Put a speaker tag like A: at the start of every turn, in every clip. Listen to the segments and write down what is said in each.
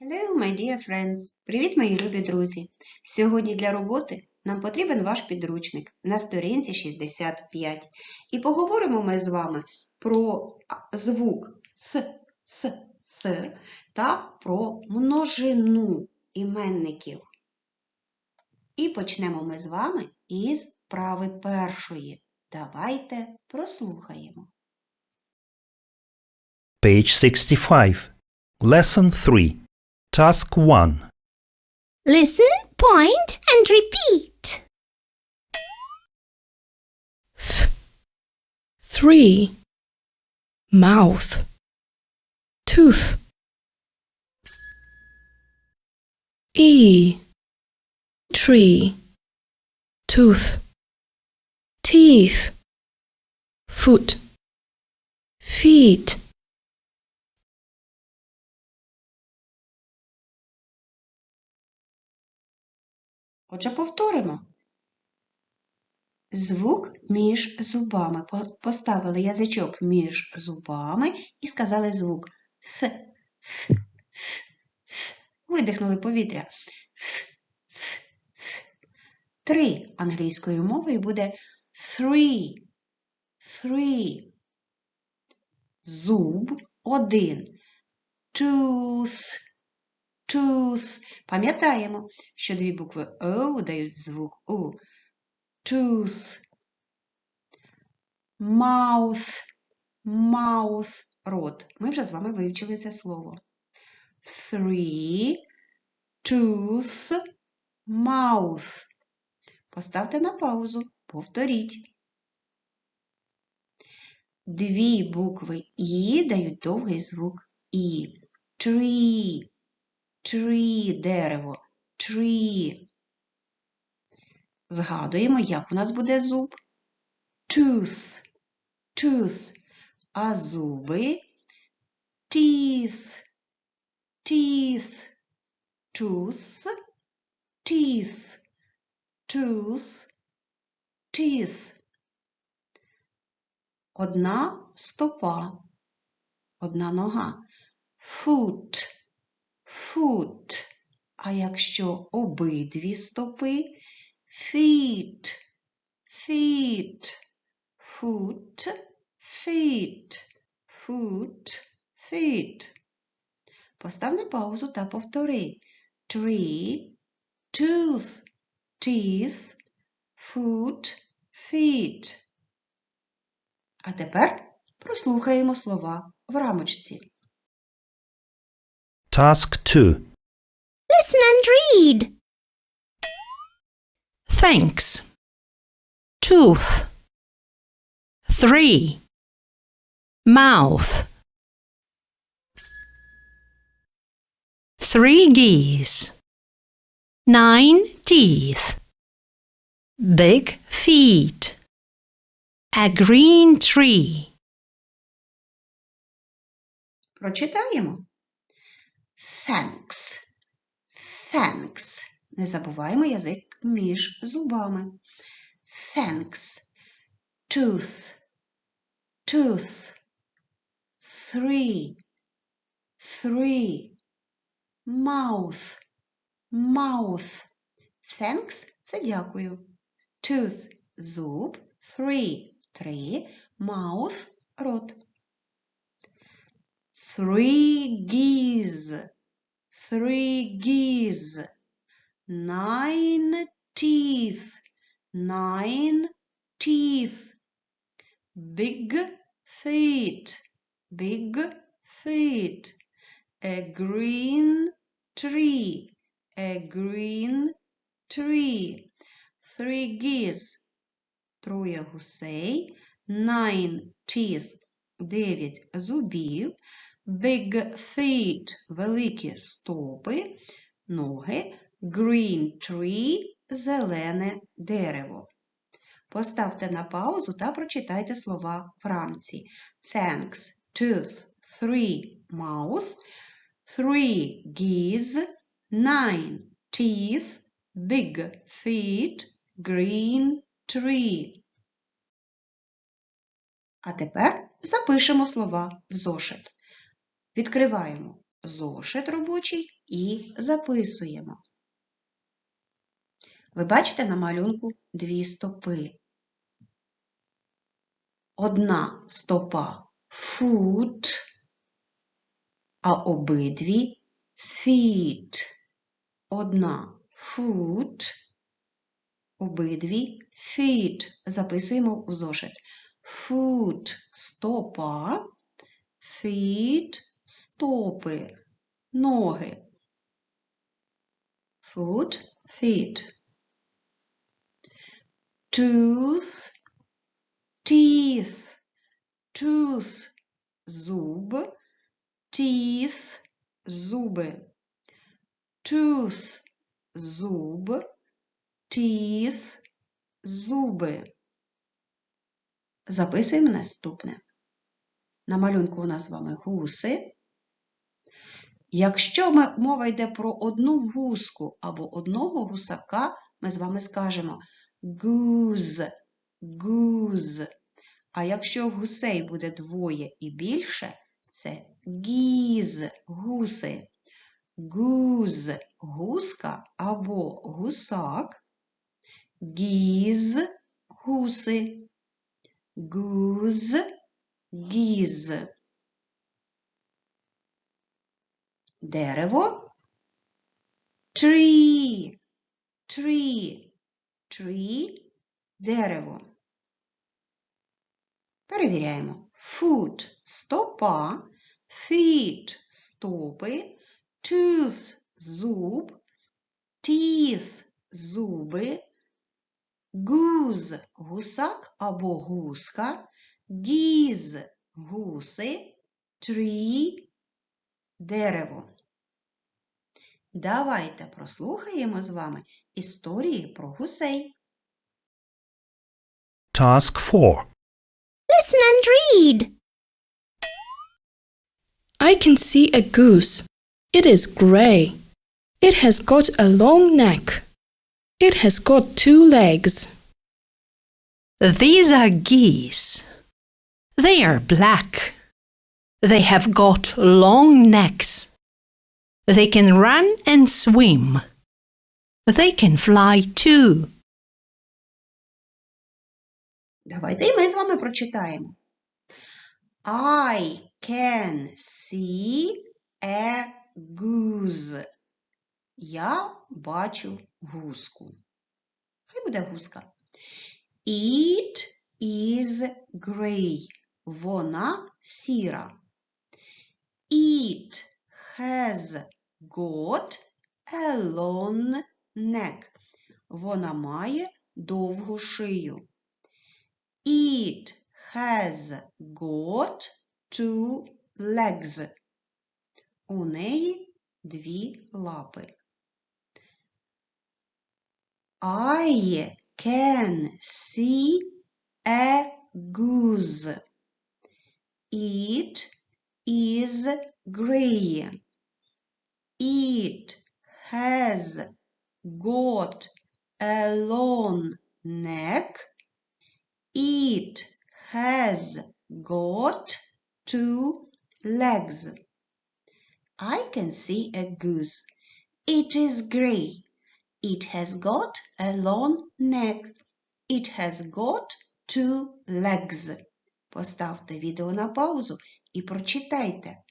A: Hello, my dear friends! Привіт, мої любі друзі! Сьогодні для роботи нам потрібен ваш підручник на сторінці 65. І поговоримо ми з вами про звук С, С, С та про множину іменників. І почнемо ми з вами із вправи першої. Давайте прослухаємо.
B: Page 65. Lesson 3. Task 1.
C: Listen, point, and repeat.
D: th, three, mouth, tooth, e, tree, tooth, teeth, foot, feet,
A: Отже, повторимо. Звук між зубами. Поставили язичок між зубами і сказали звук С. Видихнули повітря. Три англійською мовою буде three. Three. Зуб один. Tooth. Tooth. Пам'ятаємо, що дві букви О дають звук У. Tooth. Mouth. Mouth. Рот. Ми вже з вами вивчили це слово. Three. Tooth. Mouth. Поставте на паузу. Повторіть. Дві букви І дають довгий звук І. Tree. Tree – дерево. Tree. Згадуємо, як у нас буде зуб. Tooth. Tooth. А зуби teeth. Teeth. Tooth. Teeth. Tooth. Teeth. Одна стопа. Одна нога. Foot foot. А якщо обидві стопи feet, feet, foot, feet, foot, feet. Постав на паузу та повтори. Tree, tooth, teeth, foot, feet. А тепер прослухаємо слова в рамочці.
B: Task 2.
C: Listen and read.
D: thanks, tooth, three, mouth, three geese, nine teeth, big feet, a green tree.
A: Прочитаємо. Thanks. Thanks. Не забуваємо язик між зубами. Thanks. Tooth. Tooth. Three. Three. Mouth. Mouth. Thanks – це дякую. Tooth – зуб. Three – три. Mouth – рот. Three geese. Three geese. Nine teeth. Nine teeth. Big feet. Big feet. A green tree. A green tree. Three geese. Троє гусей. Nine teeth. Дев'ять зубів. Big feet – великі стопи, ноги, green tree – зелене дерево. Поставте на паузу та прочитайте слова в. Thanks, tooth, three, mouth, three geese, nine teeth, big feet, green tree. А тепер запишемо слова в зошит. Відкриваємо зошит робочий і записуємо. Ви бачите на малюнку дві стопи. Одна стопа foot, а обидві feet. Одна foot, обидві feet. Записуємо у зошит. Foot – стопа, feet – стопи, ноги. Foot, feet. Tooth, teeth. Tooth – зуб, teeth – зуби. Tooth – зуб, teeth – зуби. Записуємо наступне. На малюнку у нас з вами гуси. Якщо ми- мова йде про одну гуску або одного гусака, ми з вами скажемо goose, goose. А якщо гусей буде двоє і більше, це geese, гуси. Goose – гуска або гусак. Geese – гуси. Goose, geese. Дерево. Tree, tree, tree, дерево. Перевіряємо. Foot – стопа, feet – стопи, tooth – зуб, teeth – зуби, Goose – гусак або гуска, geese – гуси, tree – дерево. Давайте прослухаємо з вами історії про гусей.
B: Task 4.
C: Listen and read.
E: I can see a goose. It is grey. It has got a long neck. It has got two legs.
D: These are geese. They are black. They have got long necks. They can run and swim. They can fly too.
A: Давайте і ми з вами прочитаємо. I can see a goose. Я бачу гуску. Хай буде гуска. It is grey. Вона сіра. It has got a long neck. Вона має довгу шию. It has got two legs. У неї дві лапи. I can see a goose. It is grey. It has got a long neck. It has got two legs. I can see a goose. It is grey. It has got a long neck. It has got two legs. Поставте відео на паузу і прочитайте.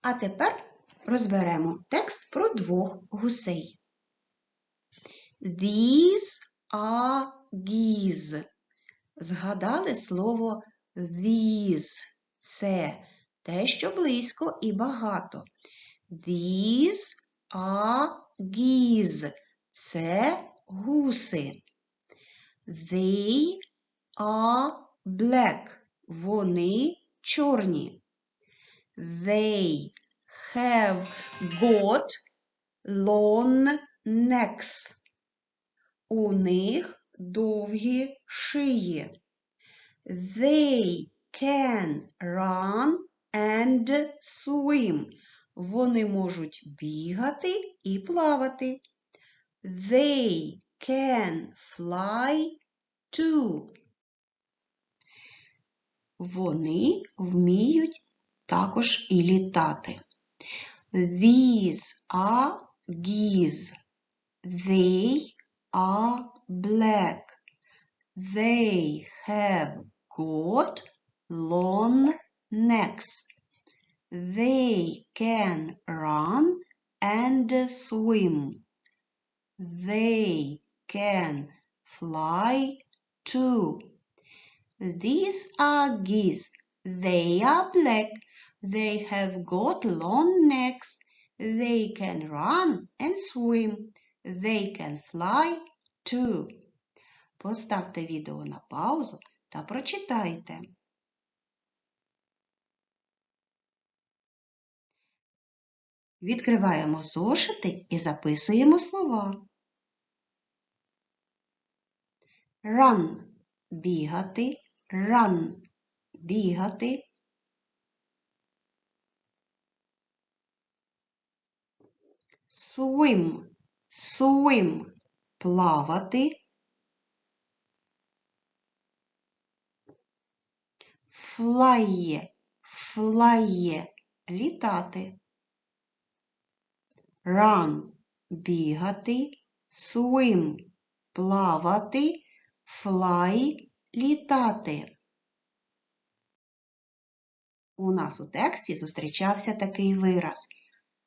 A: А тепер розберемо текст про двох гусей. These are geese. Згадали слово these. Це те, що близько і багато. These are geese. Це гуси. They are black. Вони чорні. They have got long necks. У них довгі шиї. They can run and swim. Вони можуть бігати і плавати. They can fly too. Вони вміють також і літати. These are geese. They are black. They have got long necks. They can run and swim. They can fly too. These are geese. They are black. They have got long necks. They can run and swim. They can fly too. Поставте відео на паузу та прочитайте. Відкриваємо зошити і записуємо слова. Run – бігати, run – бігати. Swim – swim – плавати. Fly – fly – літати. Run – бігати, swim – плавати, fly – літати. У нас у тексті зустрічався такий вираз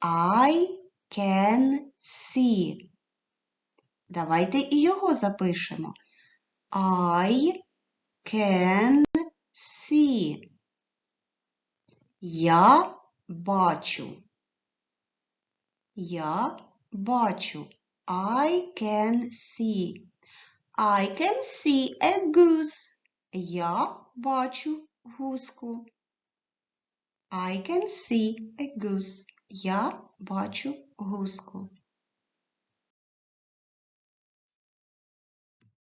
A: I can see. Давайте і його запишемо. I can see. Я бачу. Я бачу. I can see. I can see a goose. Я бачу гуску. I can see a goose. Я бачу гуску.